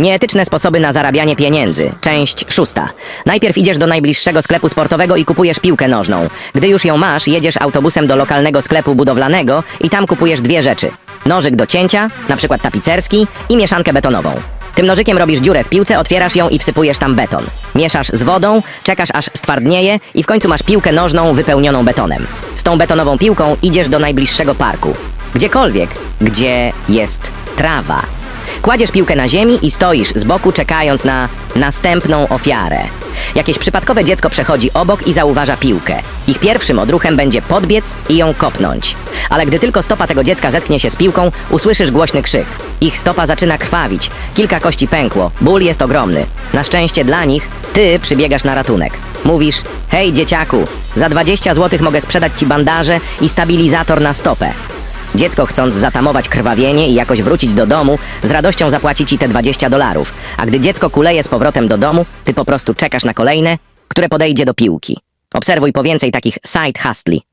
Nieetyczne sposoby na zarabianie pieniędzy. Część szósta. Najpierw idziesz do najbliższego sklepu sportowego i kupujesz piłkę nożną. Gdy już ją masz, jedziesz autobusem do lokalnego sklepu budowlanego i tam kupujesz dwie rzeczy. Nożyk do cięcia, na przykład tapicerski i mieszankę betonową. Tym nożykiem robisz dziurę w piłce, otwierasz ją i wsypujesz tam beton. Mieszasz z wodą, czekasz aż stwardnieje i w końcu masz piłkę nożną wypełnioną betonem. Z tą betonową piłką idziesz do najbliższego parku. Gdziekolwiek, gdzie jest trawa. Kładziesz piłkę na ziemi i stoisz z boku, czekając na następną ofiarę. Jakieś przypadkowe dziecko przechodzi obok i zauważa piłkę. Ich pierwszym odruchem będzie podbiec i ją kopnąć. Ale gdy tylko stopa tego dziecka zetknie się z piłką, usłyszysz głośny krzyk. Ich stopa zaczyna krwawić, kilka kości pękło, ból jest ogromny. Na szczęście dla nich, ty przybiegasz na ratunek. Mówisz, hej dzieciaku, za 20 zł mogę sprzedać ci bandaże i stabilizator na stopę. Dziecko chcąc zatamować krwawienie i jakoś wrócić do domu, z radością zapłaci ci te 20 dolarów. A gdy dziecko kuleje z powrotem do domu, ty po prostu czekasz na kolejne, które podejdzie do piłki. Obserwuj po więcej takich side hustli.